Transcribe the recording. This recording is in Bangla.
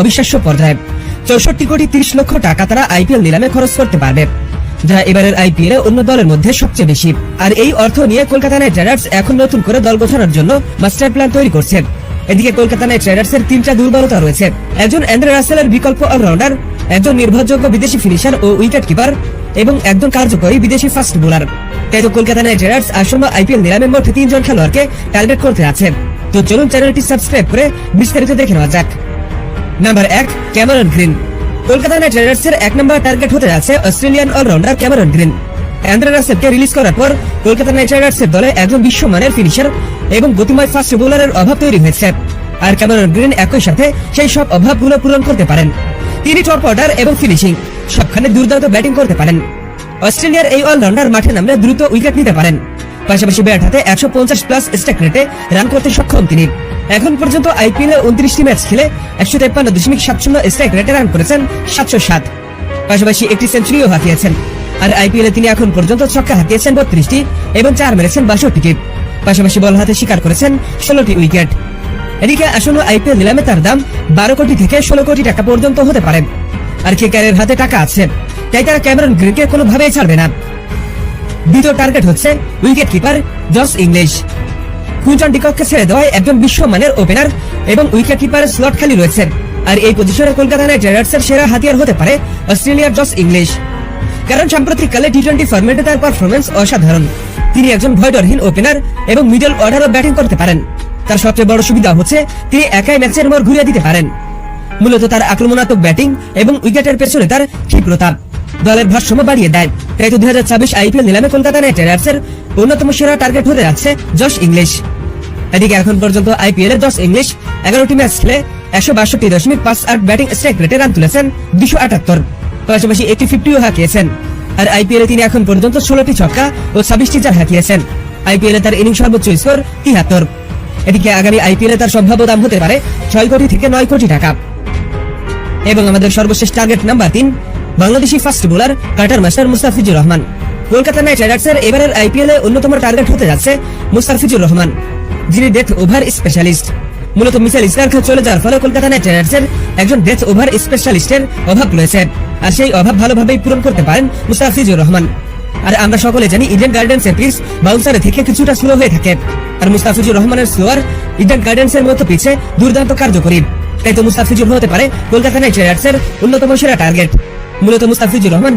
অবিশ্বাস্য পর্যায়ে। চৌষট্টি কোটি তিরিশ লক্ষ টাকা তারা আইপিএল নিলামে খরচ করতে পারবে, যা এবারের আইপিএল অন্য দলের মধ্যে সবচেয়ে বেশি। আর এই অর্থ নিয়ে কলকাতা নাইট রাইডার্স এখন নতুন করে দল গোছানোর জন্য মাস্টার প্ল্যান তৈরি করছে। এদিকে কলকাতা নাইট রাইডার্স এর তিনটা দুর্বলতা রয়েছে। একজন অ্যান্ড্রে রাসেলের বিকল্প অলরাউন্ডার, একজন নির্ভরযোগ্য বিদেশি ফিনিশার ও উইকেট কিপার এবং একজন কার্যকরী বিদেশি ফাস্ট বোলার। তাই তো কলকাতা নাইট রাইডার্স আসন্ন আইপিএল নিলামে মোট তিনজন খেলোয়াড়কে টার্গেট করতে আছে। তো চলুন চ্যানেলটি সাবস্ক্রাইব করে বিস্তারিত দেখে নেওয়া যাক। নাম্বার এক, Cameron Green. Kolkata Knight Riders এর এক নম্বর টার্গেট হতে যাচ্ছে Australian allrounder Cameron Green. Andre রাসেলকে release করার পর কলকাতা নাইট রাইডার্স এর দলে একজন বিশ্বমানের ফিনিশার এবং গতিময় ফাস্ট বোলারের অভাব তৈরি হয়েছে। আর ক্যামেরন গ্রিন একই সাথে সেই সব অভাবগুলো পূরণ করতে পারেন। তিনি টপ অর্ডার এবং ফিনিশিং। সবখানে দুর্দান্ত ব্যাটিং করতে পারেন। অস্ট্রেলিয়ার এই অলরাউন্ডার মাঠে নামলে দ্রুত উইকেট নিতে পারেন। পাশাপাশি ব্যাট হাতে একশো পঞ্চাশ প্লাস স্ট্রাইক রেটে রান করতে সক্ষম তিনি। এখন পর্যন্ত আইপিএল এ উনত্রিশটি ম্যাচ খেলে একশো তেপ্পান্ন দশমিক সাত শূন্য স্ট্রাইক রেটে রান করেছেন সাতশো সাত। পাশাপাশি একটি সেঞ্চুরিও হাঁকিয়েছেন আর আইপিএল এ তিনি এখন পর্যন্ত ছক্কা হাঁকিয়েছেন বত্রিশটি এবং চার মেরেছেন বাষট্টিটি পাশাপাশি বল হাতে শিকার করেছেন ষোলোটি উইকেট। এদিকে আসন্ন আইপিএল নিলামে তার দাম বারো কোটি থেকে ষোলো কোটি টাকা পর্যন্ত হতে পারে। আর কেকারের হাতে টাকা আছে? তাই তারা ক্যামেরন গ্রিনকে কোনোভাবেই ছাড়বে না। দ্বিতীয় টার্গেট হচ্ছে wicket keeper Josh Inglis. Quinton ডিকককে ছেড়ে দেওয়ায় একজন বিশ্বমানের ওপেনার এবং উইকেট কিপারের স্লট খালি রয়েছে। আর এই পজিশনে কলকাতা নাইট রাইডার্সের সেরা হাতিয়ার হতে পারে অস্ট্রেলিয়ার জস ইংলিশ। কারণ সাম্প্রতিককালে টি টোয়েন্টি ফরম্যাটে তার পারফরমেন্স অসাধারণ। তিনি একজন ভয়ডরহীন ওপেনার এবং মিডল অর্ডারও ব্যাটিং করতে পারেন। তার সবচেয়ে বড় সুবিধা হচ্ছে তিনি একাই ম্যাচের মোড় ঘুরিয়ে দিতে পারেন। মূলত তার আক্রমণাত্মক ব্যাটিং এবং উইকেটের পেছনে তার ক্ষিপ্রতা। দলের ভারসাম্য বাড়িয়ে দেয়। তাই তো দুই হাজার ছাব্বিশ আইপিএল নিলামে কলকাতা নাইট রাইডার্সের অন্যতম সেরা টার্গেট হতে যাচ্ছে জশ ইংলিশ। এদিকে এখন পর্যন্ত আইপিএল এর জশ ইংলিশ এগারোটি ম্যাচ খেলে একশো বাষট্টি দশমিক পাঁচ আট ব্যাটিং স্ট্রাইক রেটে রান তুলেছেন দুশো আটাত্তর। পাশাপাশি একটি ফিফটিও হাঁকিয়েছেন। আর আইপিএল তিনি এখন পর্যন্ত ষোলোটি ছক্কা ও ছাব্বিশটি চার হাঁকিয়েছেন। আইপিএল তার ইনিংস সর্বোচ্চ স্কোর তিয়াত্তর এদিকে আগামী আইপিএল তার সম্ভাব্য দাম হতে পারে ছয় কোটি থেকে নয় কোটি টাকা। এবং আমাদের সর্বশেষ টার্গেট নাম্বার তিন, Bangladeshi fast bowler cutter master Mustafizur Rahman. Kolkata Knight রাইডার্সের এবারের আইপিএল এ অন্যতম টার্গেট হতে যাচ্ছে মুস্তাফিজুর রহমান, যিনি ডেথ ওভার স্পেশালিস্ট মূলত মিসাইল ইসলার খান চলে যাওয়ার ফলে কলকাতা নাইট রাইডার্সের একজন ডেথ ওভার স্পেশালিস্টের অভাব রয়েছে আর সেই অভাব ভালোভাবেই পূরণ করতে পারেন মুস্তাফিজুর রহমান। আর আমরা সকলে জানি ইডেন গার্ডেন্স এর পিচ বাউন্সারে থেকে কিছুটা স্লো হয়ে থাকে। আর মুস্তাফিজুর রহমানের স্লোয়ার ইডেন গার্ডেন্স এর মতো পিছে দুর্দান্ত কার্যকরী। তাই তো মুস্তাফিজুর হতে পারে। কলকাতা নাইট রাইডার্সের অন্যতম সেরা টার্গেট মূলত মুস্তাফিজুর রহমান